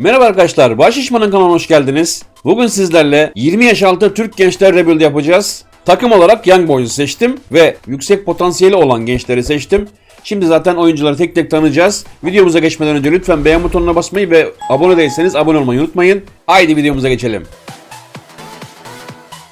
Merhaba arkadaşlar, Başişman'ın kanalına hoş geldiniz. Bugün sizlerle 20 yaş altı Türk gençler rebuild yapacağız. Takım olarak Young Boys'u seçtim ve yüksek potansiyeli olan gençleri seçtim. Şimdi zaten oyuncuları tek tek tanıyacağız. Videomuza geçmeden önce lütfen beğen butonuna basmayı ve abone değilseniz abone olmayı unutmayın. Haydi videomuza geçelim.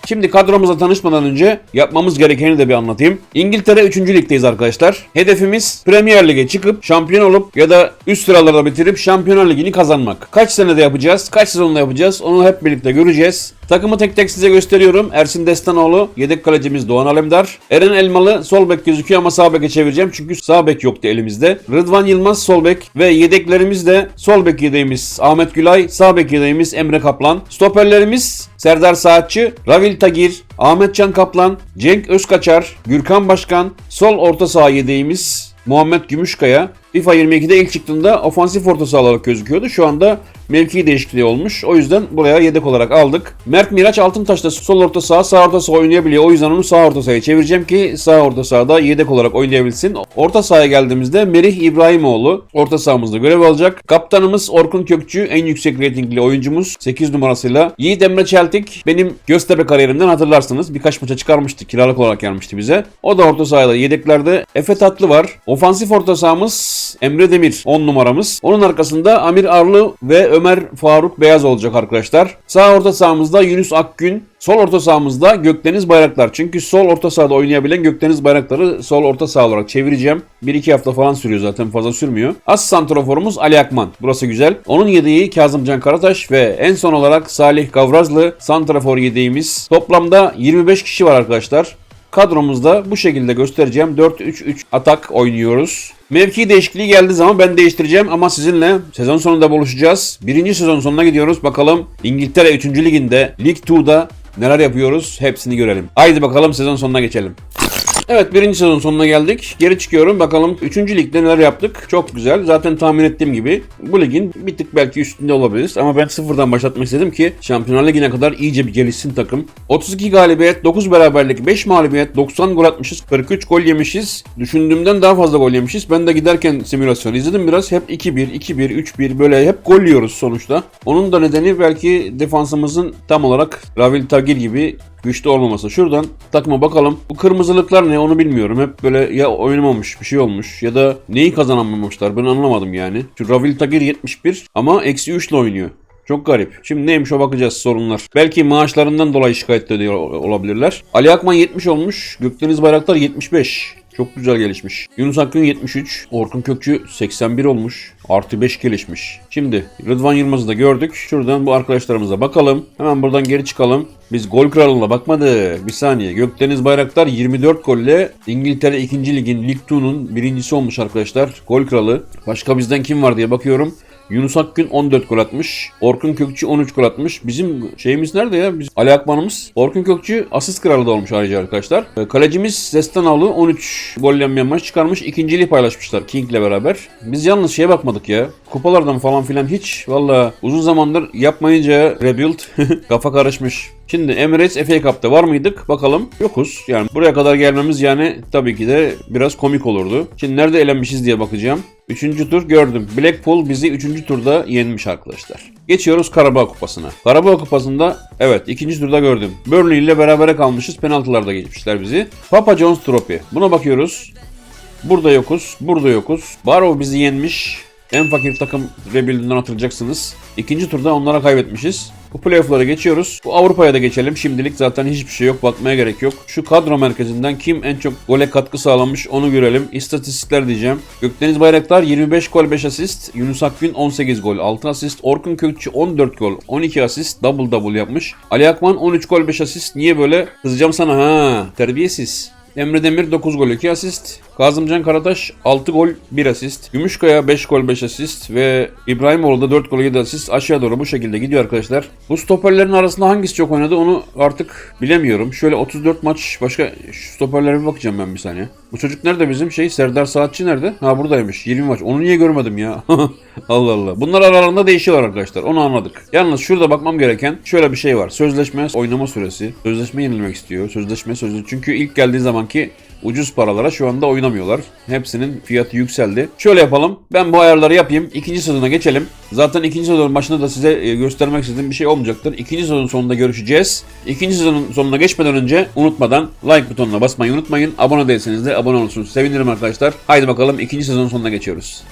Şimdi kadromuzla tanışmadan önce yapmamız gerekeni de bir anlatayım. İngiltere 3. ligdeyiz arkadaşlar. Hedefimiz Premier Lig'e çıkıp şampiyon olup ya da üst sıralarda bitirip Şampiyonlar Ligi'ni kazanmak. Kaç senede yapacağız, kaç sezonda yapacağız onu hep birlikte göreceğiz. Takımı tek tek size gösteriyorum. Ersin Destanoğlu, yedek kalecimiz Doğan Alemdar. Eren Elmalı sol bek gözüküyor ama sağ beke çevireceğim çünkü sağ bek yoktu elimizde. Rıdvan Yılmaz sol bek ve yedeklerimiz de sol bek yedeğimiz Ahmet Gülay, sağ bek yedeğimiz Emre Kaplan. Stoperlerimiz Serdar Saatçı, Ravil Tagir, Ahmet Can Kaplan, Cenk Özkaçar, Gürkan Başkan, sol orta saha yedeğimiz Muhammed Gümüşkaya. FIFA 22'de ilk çıktığında ofansif orta saha olarak gözüküyordu. Şu anda mevki değişikliği olmuş. O yüzden buraya yedek olarak aldık. Mert Miraç Altıntaş'ta sol orta saha, sağ orta saha oynayabiliyor. O yüzden onu sağ orta sahaya çevireceğim ki sağ orta sahada yedek olarak oynayabilsin. Orta sahaya geldiğimizde Merih İbrahimoğlu orta sahamızda görev alacak. Kaptanımız Orkun Kökçü en yüksek reytingli oyuncumuz 8 numarasıyla. Yiğit Emre Çeltik benim Göztepe kariyerimden hatırlarsınız. Birkaç maça çıkarmıştı. Kiralık olarak gelmişti bize. O da orta sahada yedeklerde. Efe Tatlı var. Ofansif orta sahamız Emre Demir 10 numaramız. Onun arkasında Amir Arlı ve Ömer Faruk Beyaz olacak arkadaşlar. Sağ orta sahamızda Yunus Akgün, Sol orta sahamızda Gökdeniz Bayraktar. Çünkü sol orta sahada oynayabilen Gökdeniz Bayraktar'ı sol orta saha olarak çevireceğim. 1-2 hafta falan sürüyor zaten fazla sürmüyor. As santroforumuz Ali Akman. Burası güzel. Onun yedeği Kazımcan Karataş ve en son olarak Salih Gavrazlı santrafor yedeğimiz. Toplamda 25 kişi var arkadaşlar. Kadromuzda bu şekilde göstereceğim. 4-3-3 atak oynuyoruz. Mevki değişikliği geldiği zaman ben değiştireceğim ama sizinle sezon sonunda buluşacağız. Birinci sezon sonuna gidiyoruz. Bakalım İngiltere 3. Liginde Lig 2'da neler yapıyoruz hepsini görelim. Haydi bakalım sezon sonuna geçelim. Evet birinci sezon sonuna geldik. Geri çıkıyorum bakalım 3. ligde neler yaptık. Çok güzel. Zaten tahmin ettiğim gibi bu ligin bir tık belki üstünde olabiliriz. Ama ben sıfırdan başlatmak istedim ki Şampiyonlar Ligi'ne kadar iyice bir gelişsin takım. 32 galibiyet, 9 beraberlik, 5 mağlubiyet, 90 gol atmışız, 43 gol yemişiz. Düşündüğümden daha fazla gol yemişiz. Ben de giderken simülasyon izledim biraz. Hep 2-1, 2-1, 3-1 böyle hep gol yiyoruz sonuçta. Onun da nedeni belki defansımızın tam olarak Ravil Tagir gibi güçlü olmaması. Şuradan takıma bakalım. Bu kırmızılıklar ne onu bilmiyorum. Hep böyle ya oynamamış bir şey olmuş ya da neyi kazanamamışlar ben anlamadım yani. Şu Ravil Tagir 71 ama eksi 3 ile oynuyor. Çok garip. Şimdi neymiş o bakacağız sorunlar. Belki maaşlarından dolayı şikayet ediyor olabilirler. Ali Akman 70 olmuş. Gökdeniz Bayraktar 75. Çok güzel gelişmiş. Yunus Akgün 73. Orkun Kökçü 81 olmuş. Artı 5 gelişmiş. Şimdi Rıdvan Yılmaz'ı da gördük. Şuradan bu arkadaşlarımıza bakalım. Hemen buradan geri çıkalım. Biz gol kralına bakmadı. Bir saniye. Gökdeniz Bayraktar 24 golle İngiltere 2. Lig'in Lig 2'nun birincisi olmuş arkadaşlar. Gol kralı. Başka bizden kim var diye bakıyorum. Yunus Akgün 14 gol atmış. Orkun Kökçü 13 gol atmış. Bizim şeyimiz nerede ya? Biz Ali Akman'ımız. Orkun Kökçü asist kralı da olmuş ayrıca arkadaşlar. Ee, Kalecimiz Destanoğlu 13 gollenmeyen maç çıkarmış. İkinciliği paylaşmışlar King'le beraber. Biz yalnız şeye bakmadık ya. Kupalardan falan filan hiç. Valla uzun zamandır yapmayınca rebuild kafa karışmış. Şimdi Emirates FA Cup'ta var mıydık? Bakalım. Yokuz. Yani buraya kadar gelmemiz yani tabii ki de biraz komik olurdu. Şimdi nerede elenmişiz diye bakacağım. Üçüncü tur gördüm. Blackpool bizi üçüncü turda yenmiş arkadaşlar. Geçiyoruz Karabağ Kupası'na. Karabağ Kupası'nda evet ikinci turda gördüm. Burnley ile berabere kalmışız. Penaltılarda geçmişler bizi. Papa John's Trophy. Buna bakıyoruz. Burada yokuz. Burada yokuz. Barrow bizi yenmiş. En fakir takım rebuild'inden hatırlayacaksınız. İkinci turda onlara kaybetmişiz. Bu playoff'lara geçiyoruz. Bu Avrupa'ya da geçelim. Şimdilik zaten hiçbir şey yok. Bakmaya gerek yok. Şu kadro merkezinden kim en çok gole katkı sağlamış onu görelim. İstatistikler diyeceğim. Gökdeniz Bayraktar 25 gol 5 asist. Yunus Akgün 18 gol 6 asist. Orkun Kökçü 14 gol 12 asist. Double double yapmış. Ali Akman 13 gol 5 asist. Niye böyle? Kızacağım sana ha. Terbiyesiz. Emre Demir 9 gol 2 asist. Kazımcan Karataş 6 gol 1 asist. Gümüşkaya 5 gol 5 asist ve İbrahimoğlu da 4 gol 7 asist aşağı doğru bu şekilde gidiyor arkadaşlar. Bu stoperlerin arasında hangisi çok oynadı onu artık bilemiyorum. Şöyle 34 maç başka şu stoperlere bir bakacağım ben bir saniye. Bu çocuk nerede bizim şey Serdar Saatçi nerede? Ha buradaymış 20 maç. Onu niye görmedim ya? Allah Allah. Bunlar aralarında değişiyorlar arkadaşlar. Onu anladık. Yalnız şurada bakmam gereken şöyle bir şey var. Sözleşme oynama süresi. Sözleşme yenilemek istiyor. Sözleşme sözleşme. Çünkü ilk geldiği zamanki ucuz paralara şu anda oynamıyorlar. Hepsinin fiyatı yükseldi. Şöyle yapalım. Ben bu ayarları yapayım. İkinci sezona geçelim. Zaten ikinci sezonun başında da size e, göstermek istediğim bir şey olmayacaktır. İkinci sezonun sonunda görüşeceğiz. İkinci sezonun sonuna geçmeden önce unutmadan like butonuna basmayı unutmayın. Abone değilseniz de abone olursunuz. Sevinirim arkadaşlar. Haydi bakalım ikinci sezonun sonuna geçiyoruz.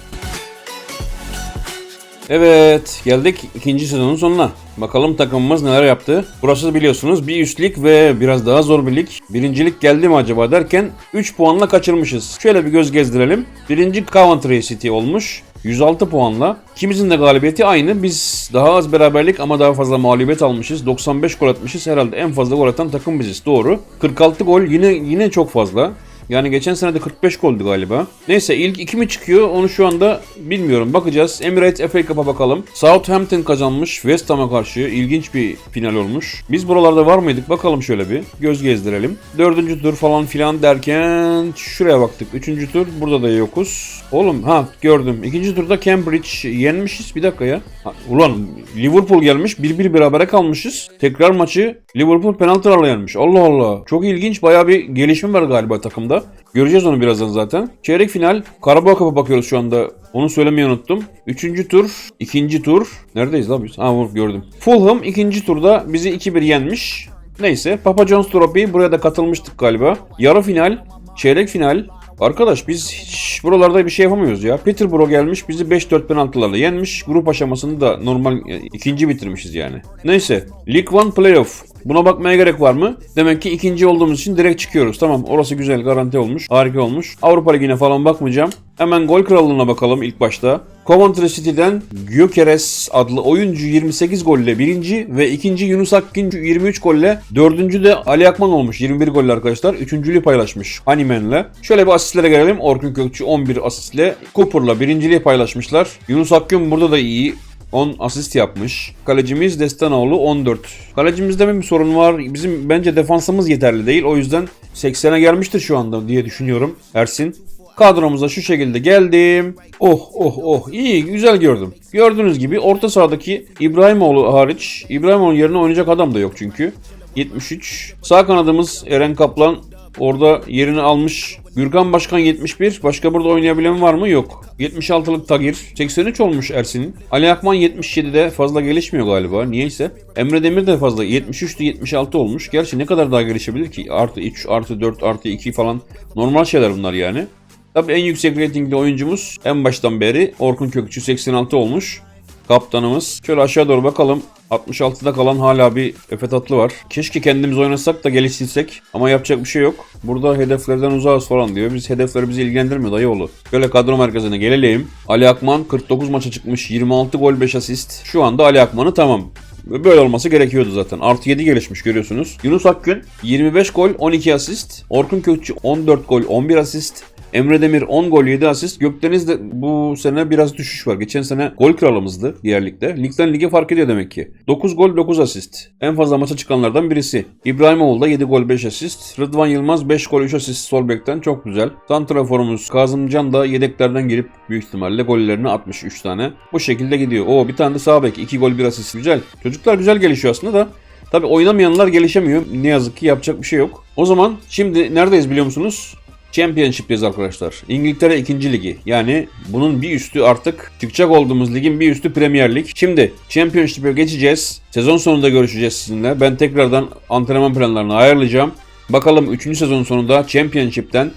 Evet geldik ikinci sezonun sonuna. Bakalım takımımız neler yaptı. Burası biliyorsunuz bir üst ve biraz daha zor bir lig. Birincilik geldi mi acaba derken 3 puanla kaçırmışız. Şöyle bir göz gezdirelim. Birinci Coventry City olmuş. 106 puanla. İkimizin de galibiyeti aynı. Biz daha az beraberlik ama daha fazla mağlubiyet almışız. 95 gol atmışız. Herhalde en fazla gol atan takım biziz. Doğru. 46 gol yine yine çok fazla. Yani geçen sene de 45 goldü galiba. Neyse ilk iki mi çıkıyor onu şu anda bilmiyorum. Bakacağız. Emirates FA Cup'a bakalım. Southampton kazanmış West Ham'a karşı. ilginç bir final olmuş. Biz buralarda var mıydık? Bakalım şöyle bir. Göz gezdirelim. Dördüncü tur falan filan derken şuraya baktık. Üçüncü tur burada da yokuz. Oğlum ha gördüm. İkinci turda Cambridge yenmişiz. Bir dakika ya. Ha, ulan Liverpool gelmiş. 1-1 berabere kalmışız. Tekrar maçı Liverpool penaltılarla yenmiş. Allah Allah. Çok ilginç. Bayağı bir gelişme var galiba takımda. Göreceğiz onu birazdan zaten. Çeyrek final. Karabağ Cup'a bakıyoruz şu anda. Onu söylemeyi unuttum. Üçüncü tur, ikinci tur. Neredeyiz lan biz? Ha gördüm. Fulham ikinci turda bizi 2-1 yenmiş. Neyse Papa John's Trophy buraya da katılmıştık galiba. Yarı final, çeyrek final. Arkadaş biz hiç buralarda bir şey yapamıyoruz ya. Peterborough gelmiş bizi 5-4 penaltılarla yenmiş. Grup aşamasını da normal e, ikinci bitirmişiz yani. Neyse. League One Playoff. Buna bakmaya gerek var mı? Demek ki ikinci olduğumuz için direkt çıkıyoruz. Tamam orası güzel garanti olmuş. Harika olmuş. Avrupa Ligi'ne falan bakmayacağım. Hemen gol krallığına bakalım ilk başta. Coventry City'den Gyökeres adlı oyuncu 28 golle birinci ve ikinci Yunus Akgün 23 golle dördüncü de Ali Akman olmuş 21 golle arkadaşlar. Üçüncülüğü paylaşmış Hanimen'le. Şöyle bir asistlere gelelim. Orkun Kökçü 11 asistle Cooper'la birinciliği paylaşmışlar. Yunus Akgün burada da iyi. 10 asist yapmış. Kalecimiz Destanoğlu 14. Kalecimizde mi bir sorun var? Bizim bence defansımız yeterli değil. O yüzden 80'e gelmiştir şu anda diye düşünüyorum Ersin. Kadromuza şu şekilde geldim. Oh oh oh iyi güzel gördüm. Gördüğünüz gibi orta sahadaki İbrahimoğlu hariç İbrahimoğlu yerine oynayacak adam da yok çünkü. 73. Sağ kanadımız Eren Kaplan orada yerini almış. Gürkan Başkan 71. Başka burada oynayabilen var mı? Yok. 76'lık Tagir. 83 olmuş Ersin'in. Ali Akman 77'de fazla gelişmiyor galiba. Niyeyse. Emre Demir de fazla. 73'tü 76 olmuş. Gerçi ne kadar daha gelişebilir ki? Artı 3, artı 4, artı 2 falan. Normal şeyler bunlar yani. Tabii en yüksek reytingli oyuncumuz en baştan beri Orkun Kökçü 86 olmuş. Kaptanımız. Şöyle aşağı doğru bakalım. 66'da kalan hala bir Efe Tatlı var. Keşke kendimiz oynasak da geliştirsek. Ama yapacak bir şey yok. Burada hedeflerden uzağız falan diyor. Biz hedefleri bizi ilgilendirmiyor dayıoğlu. Böyle kadro merkezine gelelim. Ali Akman 49 maça çıkmış. 26 gol 5 asist. Şu anda Ali Akman'ı tamam. Böyle olması gerekiyordu zaten. Artı 7 gelişmiş görüyorsunuz. Yunus Akgün 25 gol 12 asist. Orkun Kökçü 14 gol 11 asist. Emre Demir 10 gol 7 asist. Gökdeniz de bu sene biraz düşüş var. Geçen sene gol kralımızdı diğer ligde. Ligden lige fark ediyor demek ki. 9 gol 9 asist. En fazla maça çıkanlardan birisi. İbrahimoğlu da 7 gol 5 asist. Rıdvan Yılmaz 5 gol 3 asist sol bekten çok güzel. Santraforumuz Kazımcan da yedeklerden girip büyük ihtimalle gollerini atmış 3 tane. Bu şekilde gidiyor. Oo bir tane de sağ bek 2 gol 1 asist. Güzel. Çocuklar güzel gelişiyor aslında da. Tabi oynamayanlar gelişemiyor. Ne yazık ki yapacak bir şey yok. O zaman şimdi neredeyiz biliyor musunuz? Championship'teyiz arkadaşlar. İngiltere 2. Ligi. Yani bunun bir üstü artık çıkacak olduğumuz ligin bir üstü Premier Lig. Şimdi Championship'e geçeceğiz. Sezon sonunda görüşeceğiz sizinle. Ben tekrardan antrenman planlarını ayarlayacağım. Bakalım 3. sezon sonunda Championship'ten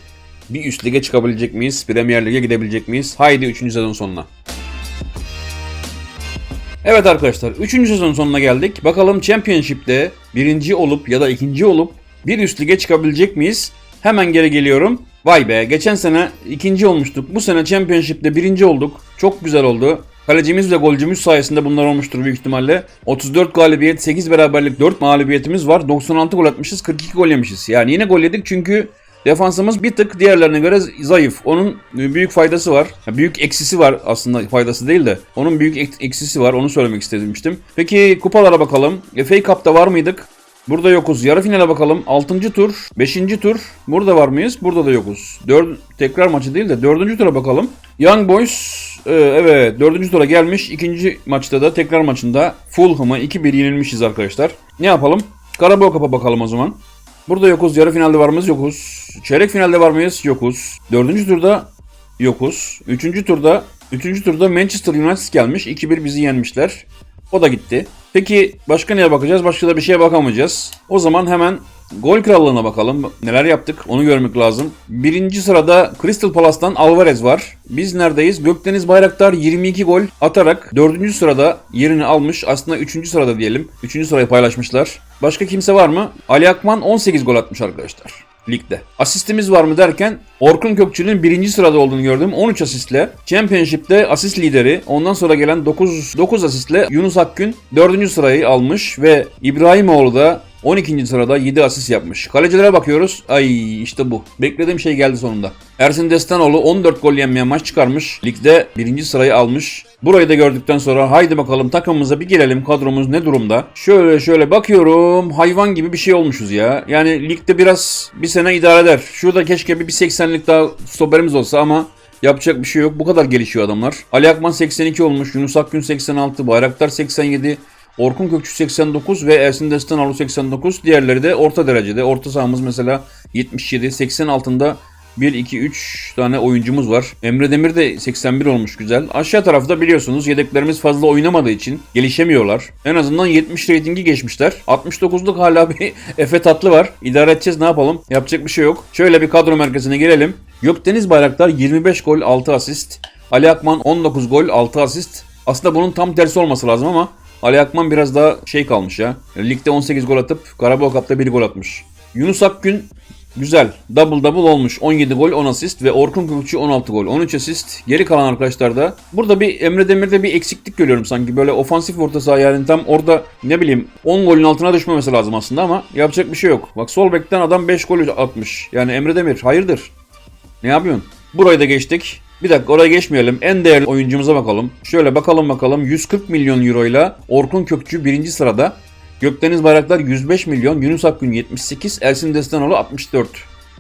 bir üst lige çıkabilecek miyiz? Premier Lig'e gidebilecek miyiz? Haydi 3. sezon sonuna. Evet arkadaşlar 3. sezon sonuna geldik. Bakalım Championship'te birinci olup ya da ikinci olup bir üst lige çıkabilecek miyiz? Hemen geri geliyorum. Vay be geçen sene ikinci olmuştuk. Bu sene Championship'te birinci olduk. Çok güzel oldu. Kalecimiz ve golcümüz sayesinde bunlar olmuştur büyük ihtimalle. 34 galibiyet, 8 beraberlik, 4 mağlubiyetimiz var. 96 gol atmışız, 42 gol yemişiz. Yani yine gol yedik çünkü defansımız bir tık diğerlerine göre zayıf. Onun büyük faydası var. Büyük eksisi var aslında faydası değil de. Onun büyük eksisi var onu söylemek istemiştim. Peki kupalara bakalım. FA Cup'ta var mıydık? Burada yokuz. Yarı finale bakalım. 6. tur, 5. tur. Burada var mıyız? Burada da yokuz. 4 tekrar maçı değil de 4. tura bakalım. Young Boys e, evet 4. tura gelmiş. 2. maçta da tekrar maçında Fulham'a 2-1 yenilmişiz arkadaşlar. Ne yapalım? Karabağ Cup'a bakalım o zaman. Burada yokuz. Yarı finalde var mıyız? Yokuz. Çeyrek finalde var mıyız? Yokuz. Dördüncü turda yokuz. Üçüncü turda Üçüncü turda Manchester United gelmiş. 2-1 bizi yenmişler. O da gitti. Peki başka neye bakacağız? Başka da bir şeye bakamayacağız. O zaman hemen gol krallığına bakalım. Neler yaptık onu görmek lazım. Birinci sırada Crystal Palace'tan Alvarez var. Biz neredeyiz? Gökdeniz Bayraktar 22 gol atarak dördüncü sırada yerini almış. Aslında üçüncü sırada diyelim. Üçüncü sırayı paylaşmışlar. Başka kimse var mı? Ali Akman 18 gol atmış arkadaşlar ligde. Asistimiz var mı derken Orkun Kökçü'nün birinci sırada olduğunu gördüm. 13 asistle. Championship'te asist lideri. Ondan sonra gelen 9, 9 asistle Yunus Akgün 4. sırayı almış ve İbrahimoğlu da 12. sırada 7 asist yapmış. Kalecilere bakıyoruz. Ay işte bu. Beklediğim şey geldi sonunda. Ersin Destanoğlu 14 gol yenmeyen maç çıkarmış. Ligde 1. sırayı almış. Burayı da gördükten sonra haydi bakalım takımımıza bir gelelim. Kadromuz ne durumda? Şöyle şöyle bakıyorum. Hayvan gibi bir şey olmuşuz ya. Yani ligde biraz bir sene idare eder. Şurada keşke bir 80'lik daha stoperimiz olsa ama Yapacak bir şey yok. Bu kadar gelişiyor adamlar. Ali Akman 82 olmuş. Yunus Akgün 86. Bayraktar 87. Orkun Kökçü 89 ve Ersin Destanoğlu 89. Diğerleri de orta derecede. Orta sahamız mesela 77. 80 altında 1, 2, 3 tane oyuncumuz var. Emre Demir de 81 olmuş güzel. Aşağı tarafta biliyorsunuz yedeklerimiz fazla oynamadığı için gelişemiyorlar. En azından 70 reytingi geçmişler. 69'luk hala bir Efe Tatlı var. İdare edeceğiz ne yapalım. Yapacak bir şey yok. Şöyle bir kadro merkezine gelelim. Gökdeniz Bayraktar 25 gol 6 asist. Ali Akman 19 gol 6 asist. Aslında bunun tam tersi olması lazım ama Ali Akman biraz daha şey kalmış ya. Ligde 18 gol atıp Karabağ Cup'ta 1 gol atmış. Yunus Akgün Güzel. Double double olmuş. 17 gol 10 asist ve Orkun Kökçü 16 gol 13 asist. Geri kalan arkadaşlar da burada bir Emre Demir'de bir eksiklik görüyorum sanki. Böyle ofansif orta saha yani tam orada ne bileyim 10 golün altına düşmemesi lazım aslında ama yapacak bir şey yok. Bak sol bekten adam 5 gol atmış. Yani Emre Demir hayırdır? Ne yapıyorsun? Burayı da geçtik. Bir dakika oraya geçmeyelim. En değerli oyuncumuza bakalım. Şöyle bakalım bakalım. 140 milyon euro ile Orkun Kökçü birinci sırada. Gökdeniz Bayraktar 105 milyon, Yunus Akgün 78, Ersin Destanoğlu 64.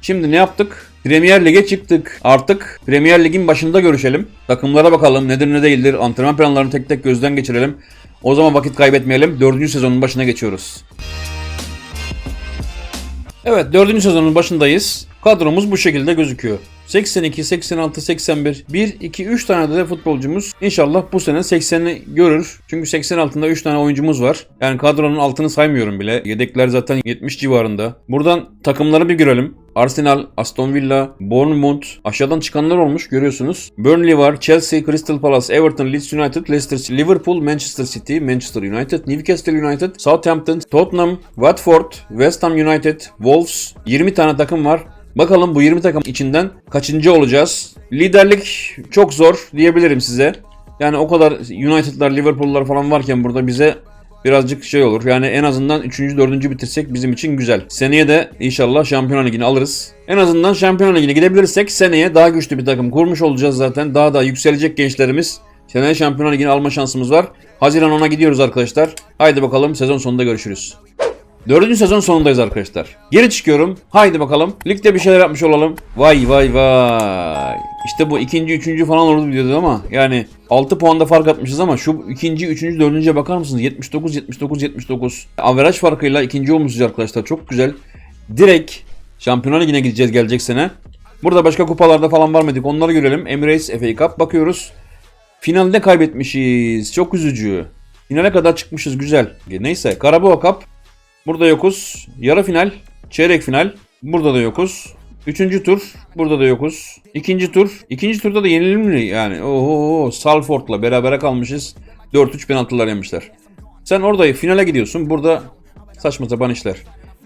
Şimdi ne yaptık? Premier Lig'e çıktık. Artık Premier Lig'in başında görüşelim. Takımlara bakalım nedir ne değildir. Antrenman planlarını tek tek gözden geçirelim. O zaman vakit kaybetmeyelim. Dördüncü sezonun başına geçiyoruz. Evet dördüncü sezonun başındayız. Kadromuz bu şekilde gözüküyor. 82, 86, 81, 1, 2, 3 tane de futbolcumuz inşallah bu sene 80'i görür. Çünkü 80 altında 3 tane oyuncumuz var. Yani kadronun altını saymıyorum bile. Yedekler zaten 70 civarında. Buradan takımları bir görelim. Arsenal, Aston Villa, Bournemouth aşağıdan çıkanlar olmuş görüyorsunuz. Burnley var, Chelsea, Crystal Palace, Everton, Leeds United, Leicester, Liverpool, Manchester City, Manchester United, Newcastle United, Southampton, Tottenham, Watford, West Ham United, Wolves 20 tane takım var. Bakalım bu 20 takım içinden kaçıncı olacağız? Liderlik çok zor diyebilirim size. Yani o kadar United'lar, Liverpool'lar falan varken burada bize birazcık şey olur. Yani en azından 3. 4. bitirsek bizim için güzel. Seneye de inşallah Şampiyonlar Ligi'ni alırız. En azından Şampiyonlar Ligi'ne gidebilirsek seneye daha güçlü bir takım kurmuş olacağız zaten. Daha da yükselecek gençlerimiz. Seneye Şampiyonlar Ligi'ni alma şansımız var. Haziran 10'a gidiyoruz arkadaşlar. Haydi bakalım sezon sonunda görüşürüz. Dördüncü sezon sonundayız arkadaşlar. Geri çıkıyorum. Haydi bakalım. Ligde bir şeyler yapmış olalım. Vay vay vay. İşte bu ikinci, üçüncü falan olurdu diyordu ama yani 6 puanda fark atmışız ama şu ikinci, üçüncü, dördüncüye bakar mısınız? 79, 79, 79. Averaj farkıyla ikinci olmuşuz arkadaşlar. Çok güzel. Direkt Şampiyonlar Ligi'ne gideceğiz gelecek sene. Burada başka kupalarda falan var mıydık? Onları görelim. Emirates FA Cup bakıyoruz. Finalde kaybetmişiz. Çok üzücü. Finale kadar çıkmışız güzel. Neyse Karabağ Cup Burada yokuz. Yarı final, çeyrek final. Burada da yokuz. Üçüncü tur. Burada da yokuz. İkinci tur. İkinci turda da yenilir mi yani? Oho Salford'la berabere kalmışız. 4-3 penaltılar yemişler. Sen orada finale gidiyorsun. Burada saçma sapan işler.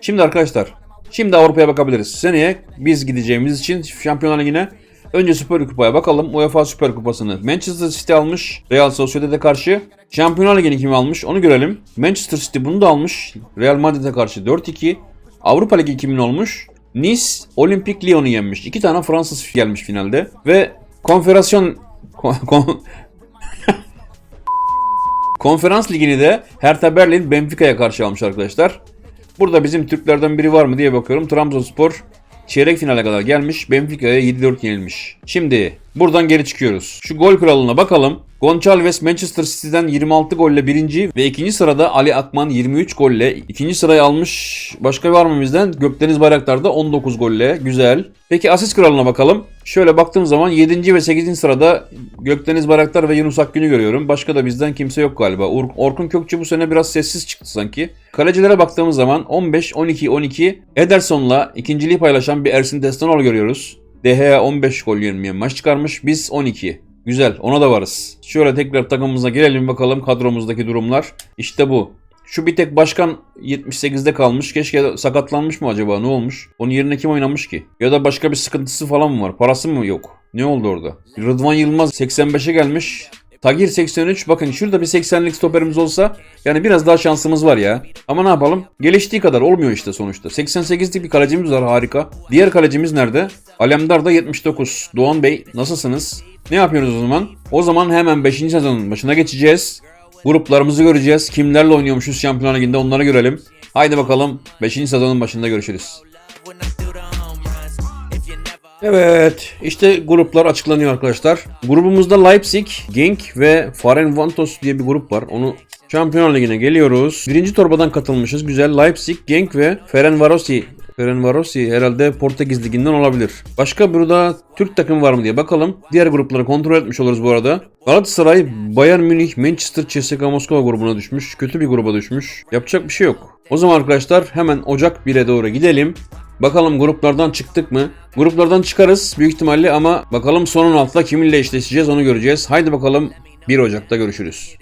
Şimdi arkadaşlar. Şimdi Avrupa'ya bakabiliriz. Seneye biz gideceğimiz için Şampiyonlar Ligi'ne Önce Süper Kupa'ya bakalım. UEFA Süper Kupası'nı Manchester City almış. Real Sociedad'e karşı. Şampiyonlar Ligi'ni kim almış onu görelim. Manchester City bunu da almış. Real Madrid'e karşı 4-2. Avrupa Ligi kimin olmuş? Nice Olympique Lyon'u yenmiş. İki tane Fransız gelmiş finalde. Ve konferasyon... Kon, kon, Konferans ligini de Hertha Berlin Benfica'ya karşı almış arkadaşlar. Burada bizim Türklerden biri var mı diye bakıyorum. Trabzonspor çeyrek finale kadar gelmiş. Benfica'ya 7-4 yenilmiş. Şimdi buradan geri çıkıyoruz. Şu gol kralına bakalım. Gonçalves Manchester City'den 26 golle birinci ve ikinci sırada Ali Akman 23 golle ikinci sırayı almış. Başka var mı bizden? Gökdeniz Bayraktar da 19 golle. Güzel. Peki asist kralına bakalım. Şöyle baktığım zaman 7. ve 8. sırada Gökdeniz Bayraktar ve Yunus Akgün'ü görüyorum. Başka da bizden kimse yok galiba. Or- Orkun Kökçü bu sene biraz sessiz çıktı sanki. Kalecilere baktığımız zaman 15, 12, 12 Ederson'la ikinciliği paylaşan bir Ersin Destanol görüyoruz. DHA 15 gol yenmeyen maç çıkarmış. Biz 12. Güzel ona da varız. Şöyle tekrar takımımıza gelelim bakalım kadromuzdaki durumlar. İşte bu. Şu bir tek başkan 78'de kalmış. Keşke sakatlanmış mı acaba ne olmuş? Onun yerine kim oynamış ki? Ya da başka bir sıkıntısı falan mı var? Parası mı yok? Ne oldu orada? Rıdvan Yılmaz 85'e gelmiş. Tagir 83 bakın şurada bir 80'lik stoperimiz olsa yani biraz daha şansımız var ya. Ama ne yapalım? Geliştiği kadar olmuyor işte sonuçta. 88'lik bir kalecimiz var harika. Diğer kalecimiz nerede? Alemdar da 79. Doğan Bey nasılsınız? Ne yapıyoruz o zaman? O zaman hemen 5. sezonun başına geçeceğiz. Gruplarımızı göreceğiz. Kimlerle oynuyormuşuz Şampiyonlar Ligi'nde onları görelim. Haydi bakalım 5. sezonun başında görüşürüz. Evet, işte gruplar açıklanıyor arkadaşlar. Grubumuzda Leipzig, Genk ve Ferencváros diye bir grup var. Onu Şampiyonlar Ligi'ne geliyoruz. Birinci torbadan katılmışız. Güzel. Leipzig, Genk ve Ferencvárosi. Ferencvárosi herhalde Portekiz Ligi'nden olabilir. Başka burada Türk takım var mı diye bakalım. Diğer grupları kontrol etmiş oluruz bu arada. Galatasaray, Bayern Münih, Manchester, CSKA Moskova grubuna düşmüş. Kötü bir gruba düşmüş. Yapacak bir şey yok. O zaman arkadaşlar hemen Ocak 1'e doğru gidelim. Bakalım gruplardan çıktık mı? Gruplardan çıkarız büyük ihtimalle ama bakalım son 16'da kiminle eşleşeceğiz onu göreceğiz. Haydi bakalım 1 Ocak'ta görüşürüz.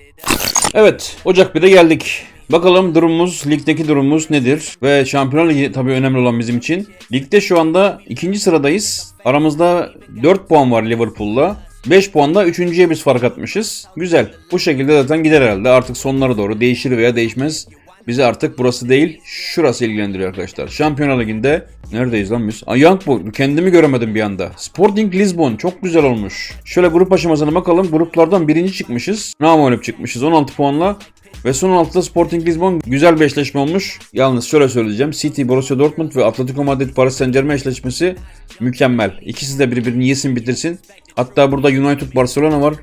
Evet Ocak 1'e geldik. Bakalım durumumuz, ligdeki durumumuz nedir? Ve Şampiyonlar Ligi tabii önemli olan bizim için. Ligde şu anda ikinci sıradayız. Aramızda 4 puan var Liverpool'la. 5 puanla 3.ye biz fark atmışız. Güzel. Bu şekilde zaten gider herhalde. Artık sonlara doğru değişir veya değişmez. Bizi artık burası değil, şurası ilgilendiriyor arkadaşlar. Şampiyonlar Ligi'nde neredeyiz lan biz? Aa, Young Boy, kendimi göremedim bir anda. Sporting Lisbon çok güzel olmuş. Şöyle grup aşamasına bakalım. Gruplardan birinci çıkmışız. Namalip çıkmışız 16 puanla. Ve son 16'da Sporting Lisbon güzel bir eşleşme olmuş. Yalnız şöyle söyleyeceğim. City, Borussia Dortmund ve Atletico Madrid Paris Saint Germain eşleşmesi mükemmel. İkisi de birbirini yesin bitirsin. Hatta burada United Barcelona var.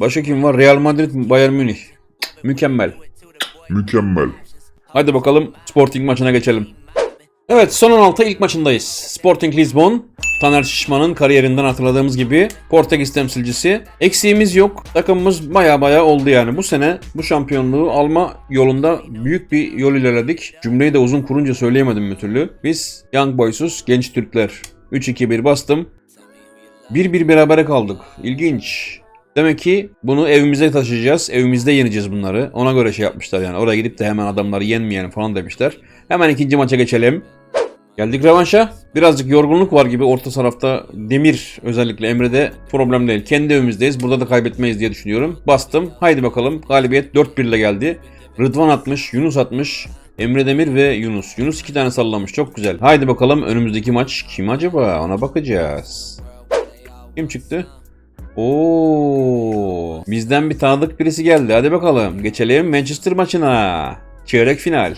Başka kim var? Real Madrid, Bayern Münih. Mükemmel. Mükemmel. Hadi bakalım Sporting maçına geçelim. Evet son 16 ilk maçındayız. Sporting Lisbon. Taner Şişman'ın kariyerinden hatırladığımız gibi Portekiz temsilcisi. Eksiğimiz yok. Takımımız baya baya oldu yani. Bu sene bu şampiyonluğu alma yolunda büyük bir yol ilerledik. Cümleyi de uzun kurunca söyleyemedim bir türlü. Biz Young Boys'uz, genç Türkler. 3-2-1 bastım. 1-1 berabere kaldık. İlginç. Demek ki bunu evimize taşıyacağız. Evimizde yeneceğiz bunları. Ona göre şey yapmışlar yani. Oraya gidip de hemen adamları yenmeyelim falan demişler. Hemen ikinci maça geçelim. Geldik revanşa. Birazcık yorgunluk var gibi orta tarafta Demir özellikle Emre'de problem değil. Kendi evimizdeyiz. Burada da kaybetmeyiz diye düşünüyorum. Bastım. Haydi bakalım. Galibiyet 4-1 ile geldi. Rıdvan atmış, Yunus atmış. Emre Demir ve Yunus. Yunus iki tane sallamış. Çok güzel. Haydi bakalım önümüzdeki maç kim acaba? Ona bakacağız. Kim çıktı? Oo, bizden bir tanıdık birisi geldi. Hadi bakalım. Geçelim Manchester maçına. Çeyrek final.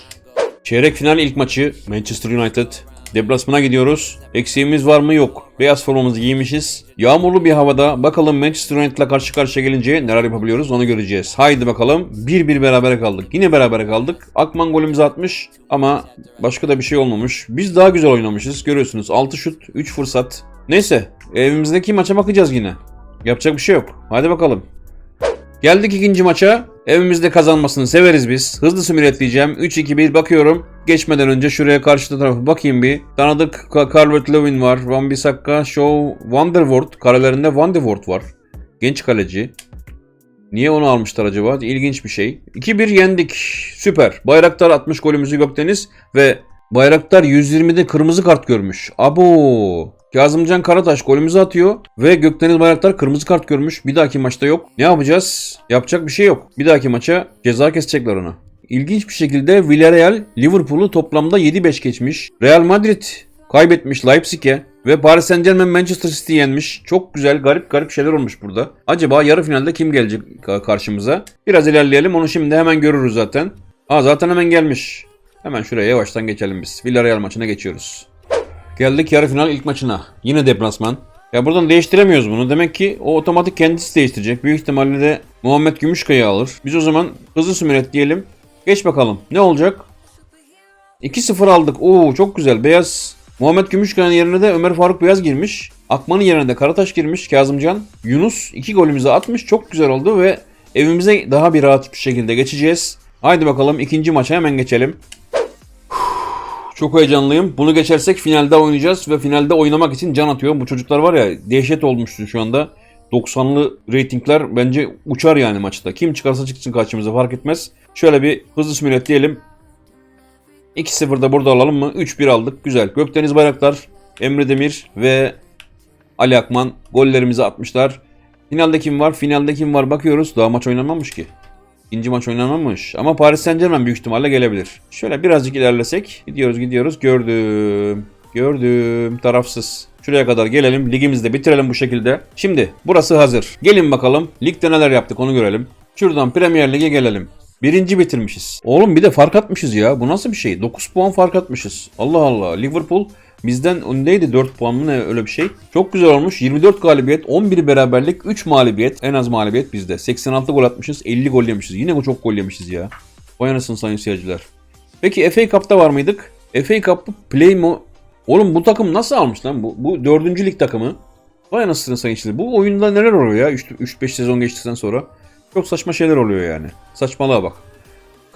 Çeyrek final ilk maçı Manchester United. Deplasmana gidiyoruz. Eksiğimiz var mı? Yok. Beyaz formamızı giymişiz. Yağmurlu bir havada bakalım Manchester United'la karşı karşıya gelince neler yapabiliyoruz onu göreceğiz. Haydi bakalım. 1-1 berabere kaldık. Yine berabere kaldık. Akman golümüzü atmış ama başka da bir şey olmamış. Biz daha güzel oynamışız. Görüyorsunuz 6 şut, 3 fırsat. Neyse evimizdeki maça bakacağız yine. Yapacak bir şey yok. Hadi bakalım. Geldik ikinci maça. Evimizde kazanmasını severiz biz. Hızlı simületleyeceğim. 3-2-1 bakıyorum. Geçmeden önce şuraya karşı tarafa bakayım bir. Tanıdık Calvert Lewin var. Van Bissaka, Shaw, Vandervoort. Karelerinde Vandervoort var. Genç kaleci. Niye onu almışlar acaba? İlginç bir şey. 2-1 yendik. Süper. Bayraktar atmış golümüzü Gökdeniz ve Bayraktar 120'de kırmızı kart görmüş. Abo. Kazımcan Karataş golümüzü atıyor ve Gökdeniz Bayraktar kırmızı kart görmüş. Bir dahaki maçta yok. Ne yapacağız? Yapacak bir şey yok. Bir dahaki maça ceza kesecekler ona. İlginç bir şekilde Villarreal Liverpool'u toplamda 7-5 geçmiş. Real Madrid kaybetmiş Leipzig'e ve Paris Saint Germain Manchester City yenmiş. Çok güzel garip garip şeyler olmuş burada. Acaba yarı finalde kim gelecek ka- karşımıza? Biraz ilerleyelim onu şimdi hemen görürüz zaten. Aa zaten hemen gelmiş. Hemen şuraya yavaştan geçelim biz. Villarreal maçına geçiyoruz. Geldik yarı final ilk maçına. Yine deplasman. Ya buradan değiştiremiyoruz bunu. Demek ki o otomatik kendisi değiştirecek. Büyük ihtimalle de Muhammed Gümüşkaya'yı alır. Biz o zaman hızlı sümüret diyelim. Geç bakalım. Ne olacak? 2-0 aldık. Oo çok güzel. Beyaz Muhammed Gümüşkaya'nın yerine de Ömer Faruk Beyaz girmiş. Akman'ın yerine de Karataş girmiş. Kazımcan. Yunus 2 golümüzü atmış. Çok güzel oldu ve evimize daha bir rahat bir şekilde geçeceğiz. Haydi bakalım ikinci maça hemen geçelim. Çok heyecanlıyım. Bunu geçersek finalde oynayacağız ve finalde oynamak için can atıyorum. Bu çocuklar var ya dehşet olmuştu şu anda. 90'lı reytingler bence uçar yani maçta. Kim çıkarsa çıksın karşımıza fark etmez. Şöyle bir hızlı simület diyelim. 2-0'da burada alalım mı? 3-1 aldık. Güzel. Gökdeniz Bayraktar, Emre Demir ve Ali Akman gollerimizi atmışlar. Finalde kim var? Finalde kim var? Bakıyoruz. Daha maç oynanmamış ki. İkinci maç oynanmamış. Ama Paris Saint Germain büyük ihtimalle gelebilir. Şöyle birazcık ilerlesek. Gidiyoruz gidiyoruz. Gördüm. Gördüm. Tarafsız. Şuraya kadar gelelim. Ligimizi de bitirelim bu şekilde. Şimdi burası hazır. Gelin bakalım. Ligde neler yaptık onu görelim. Şuradan Premier Lig'e gelelim. Birinci bitirmişiz. Oğlum bir de fark atmışız ya. Bu nasıl bir şey? 9 puan fark atmışız. Allah Allah. Liverpool bizden öndeydi 4 puan mı ne öyle bir şey. Çok güzel olmuş. 24 galibiyet, 11 beraberlik, 3 mağlubiyet. En az mağlubiyet bizde. 86 gol atmışız, 50 gol yemişiz. Yine bu çok gol yemişiz ya. Vay anasını sayın seyirciler. Peki FA Cup'ta var mıydık? FA Cup'ı Play mo... Oğlum bu takım nasıl almış lan bu? Bu 4. lig takımı. Vay anasını sayın seyirciler. Bu oyunda neler oluyor ya 3-5 sezon geçtikten sonra? Çok saçma şeyler oluyor yani. Saçmalığa bak.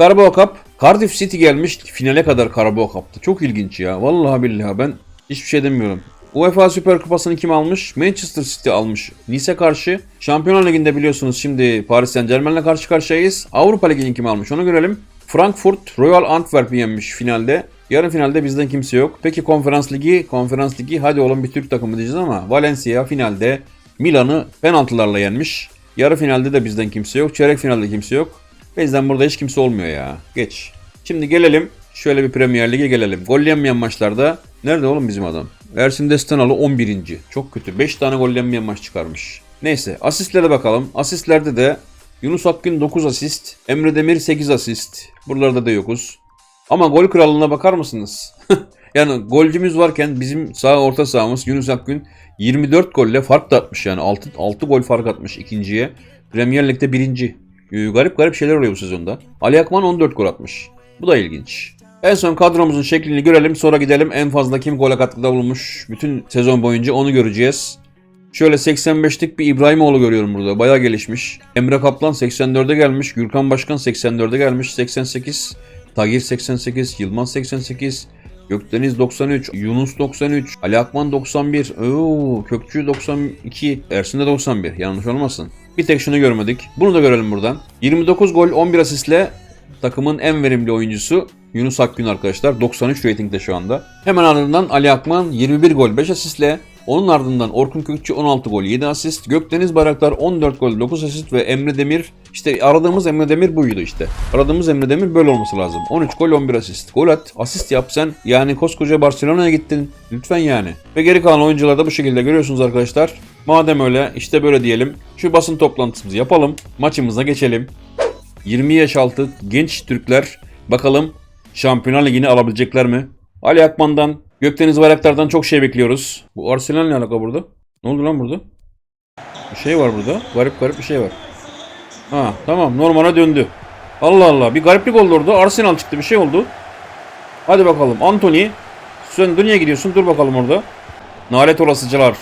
Carabao Cup. Cardiff City gelmiş finale kadar Carabao Cup'ta. Çok ilginç ya. Vallahi billahi ben hiçbir şey demiyorum. UEFA Süper Kupası'nı kim almış? Manchester City almış. Nice karşı. Şampiyonlar Ligi'nde biliyorsunuz şimdi Paris Saint Germain'le karşı karşıyayız. Avrupa Ligi'ni kim almış onu görelim. Frankfurt Royal Antwerp'i yenmiş finalde. Yarı finalde bizden kimse yok. Peki konferans ligi? Konferans ligi hadi oğlum bir Türk takımı diyeceğiz ama Valencia finalde Milan'ı penaltılarla yenmiş. Yarı finalde de bizden kimse yok. Çeyrek finalde kimse yok. Bizden burada hiç kimse olmuyor ya. Geç. Şimdi gelelim. Şöyle bir Premier Lig'e gelelim. Gol yenmeyen maçlarda. Nerede oğlum bizim adam? Ersin Destanalı 11. Çok kötü. 5 tane gol yenmeyen maç çıkarmış. Neyse asistlere bakalım. Asistlerde de Yunus Akgün 9 asist. Emre Demir 8 asist. Buralarda da yokuz. Ama gol kralına bakar mısınız? yani golcümüz varken bizim sağ orta sahamız Yunus Akgün 24 golle fark da atmış yani 6, 6 gol fark atmış ikinciye. Premier Lig'de birinci. Ee, Garip garip şeyler oluyor bu sezonda. Ali Akman 14 gol atmış. Bu da ilginç. En son kadromuzun şeklini görelim sonra gidelim en fazla kim gole katkıda bulunmuş bütün sezon boyunca onu göreceğiz. Şöyle 85'lik bir İbrahimoğlu görüyorum burada. Bayağı gelişmiş. Emre Kaplan 84'e gelmiş. Gürkan Başkan 84'e gelmiş. 88. Tagir 88. Yılmaz 88. Gökdeniz 93. Yunus 93. Ali Akman 91. Oo, Kökçü 92. Ersin de 91. Yanlış olmasın. Bir tek şunu görmedik. Bunu da görelim buradan. 29 gol 11 asistle takımın en verimli oyuncusu Yunus Akgün arkadaşlar. 93 ratingde şu anda. Hemen ardından Ali Akman 21 gol 5 asistle. Onun ardından Orkun Kökçü 16 gol 7 asist. Gökdeniz Bayraktar 14 gol 9 asist ve Emre Demir işte aradığımız Emre Demir buydu işte. Aradığımız Emre Demir böyle olması lazım. 13 gol 11 asist. Gol at, asist yap sen. Yani koskoca Barcelona'ya gittin. Lütfen yani. Ve geri kalan oyuncuları da bu şekilde görüyorsunuz arkadaşlar. Madem öyle işte böyle diyelim. Şu basın toplantımızı yapalım. Maçımıza geçelim. 20 yaş altı genç Türkler bakalım Şampiyonlar Ligi'ni alabilecekler mi? Ali Akman'dan, Gökdeniz Bayraktar'dan çok şey bekliyoruz. Bu Arsenal ne alaka burada? Ne oldu lan burada? Bir şey var burada. Garip garip bir şey var. Ha tamam normale döndü. Allah Allah bir gariplik oldu orada. Arsenal çıktı bir şey oldu. Hadi bakalım Anthony. Sen dünyaya gidiyorsun dur bakalım orada. Nalet olasıcılar.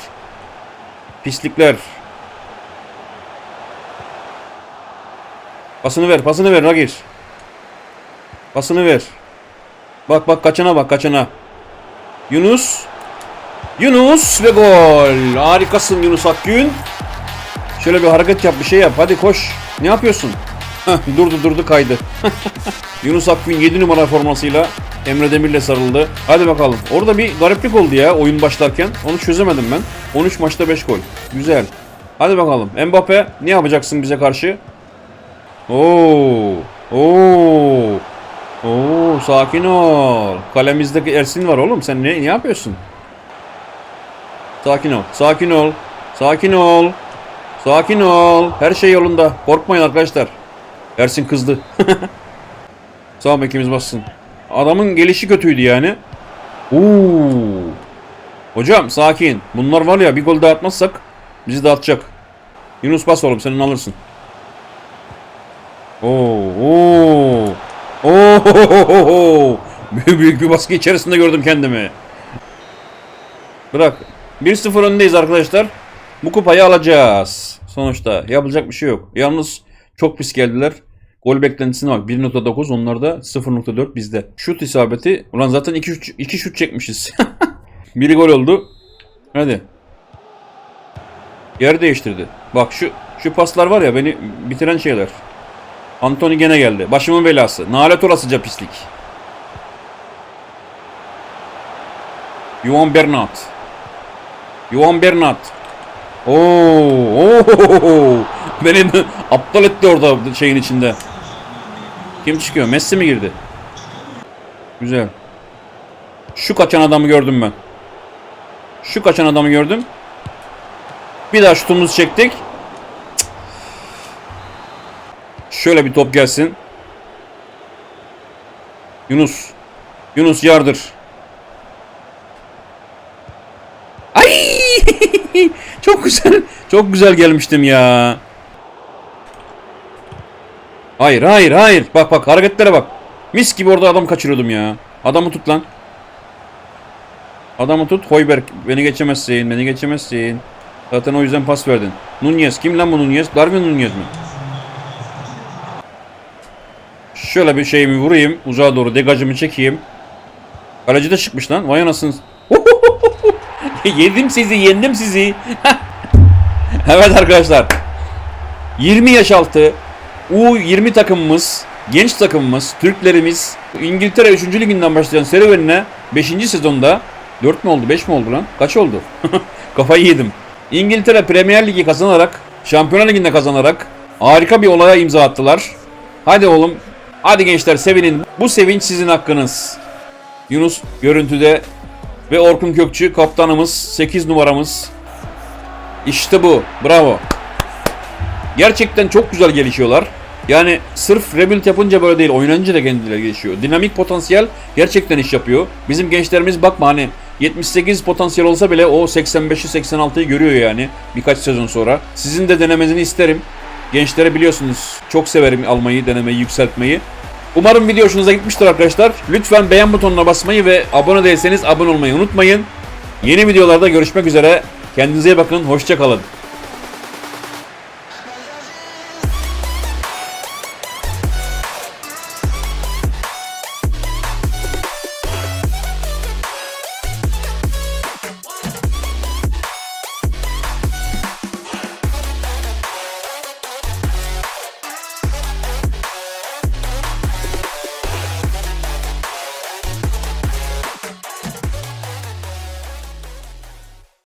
Pislikler. Pasını ver, pasını ver Ragir. Pasını ver. Bak bak kaçana bak kaçana. Yunus. Yunus ve gol. Harikasın Yunus Akgün. Şöyle bir hareket yap bir şey yap. Hadi koş. Ne yapıyorsun? Heh, durdu durdu kaydı. Yunus Akgün 7 numara formasıyla Emre Demir'le sarıldı. Hadi bakalım. Orada bir gariplik oldu ya oyun başlarken. Onu çözemedim ben. 13 maçta 5 gol. Güzel. Hadi bakalım. Mbappe ne yapacaksın bize karşı? Oo. Oo. Oo, sakin ol. Kalemizdeki Ersin var oğlum. Sen ne, ne yapıyorsun? Sakin ol. Sakin ol. Sakin ol. Sakin ol. Her şey yolunda. Korkmayın arkadaşlar. Ersin kızdı. Sağ bekimiz bassın. Adamın gelişi kötüydü yani. Oo. Hocam sakin. Bunlar var ya bir gol daha atmazsak bizi dağıtacak. Yunus bas oğlum senin alırsın. Oo, oo. Oo. Büyük, büyük bir baskı içerisinde gördüm kendimi. Bırak. 1-0 öndeyiz arkadaşlar. Bu kupayı alacağız. Sonuçta yapılacak bir şey yok. Yalnız çok pis geldiler. Gol beklentisine bak 1.9 onlarda 0.4 bizde. Şut isabeti ulan zaten 2 şut, iki şut çekmişiz. Biri gol oldu. Hadi. Yer değiştirdi. Bak şu şu paslar var ya beni bitiren şeyler. Anthony gene geldi. Başımın belası. Nalet olasıca pislik. Johan Bernat. Johan Bernat. Oo, oo. Beni aptal etti orada şeyin içinde. Kim çıkıyor? Messi mi girdi? Güzel. Şu kaçan adamı gördüm ben. Şu kaçan adamı gördüm. Bir daha şutumuzu çektik. Şöyle bir top gelsin. Yunus. Yunus yardır. Ay! çok güzel. Çok güzel gelmiştim ya. Hayır, hayır, hayır. Bak bak hareketlere bak. Mis gibi orada adam kaçırıyordum ya. Adamı tut lan. Adamı tut. Hoiberg beni geçemezsin. Beni geçemezsin. Zaten o yüzden pas verdin. Nunez. Kim lan bu Nunez? Darwin Nunez mi? Şöyle bir şeyimi vurayım. Uzağa doğru degajımı çekeyim. Kaleci de çıkmış lan. Vay anasını. Yedim sizi, yendim sizi. evet arkadaşlar. 20 yaş altı U20 takımımız, genç takımımız, Türklerimiz İngiltere 3. liginden başlayan serüvenine 5. sezonda 4 mü oldu 5 mi oldu lan? Kaç oldu? Kafayı yedim. İngiltere Premier Ligi kazanarak, Şampiyonlar Ligi'nde kazanarak harika bir olaya imza attılar. Hadi oğlum, hadi gençler sevinin. Bu sevinç sizin hakkınız. Yunus görüntüde ve Orkun Kökçü kaptanımız, 8 numaramız. İşte bu. Bravo. Gerçekten çok güzel gelişiyorlar. Yani sırf rebuild yapınca böyle değil, oynanınca da kendileri gelişiyor. Dinamik potansiyel gerçekten iş yapıyor. Bizim gençlerimiz bakma hani 78 potansiyel olsa bile o 85'i 86'yı görüyor yani birkaç sezon sonra. Sizin de denemenizi isterim. Gençlere biliyorsunuz çok severim almayı, denemeyi, yükseltmeyi. Umarım video hoşunuza gitmiştir arkadaşlar. Lütfen beğen butonuna basmayı ve abone değilseniz abone olmayı unutmayın. Yeni videolarda görüşmek üzere. Kendinize iyi bakın. Hoşça kalın.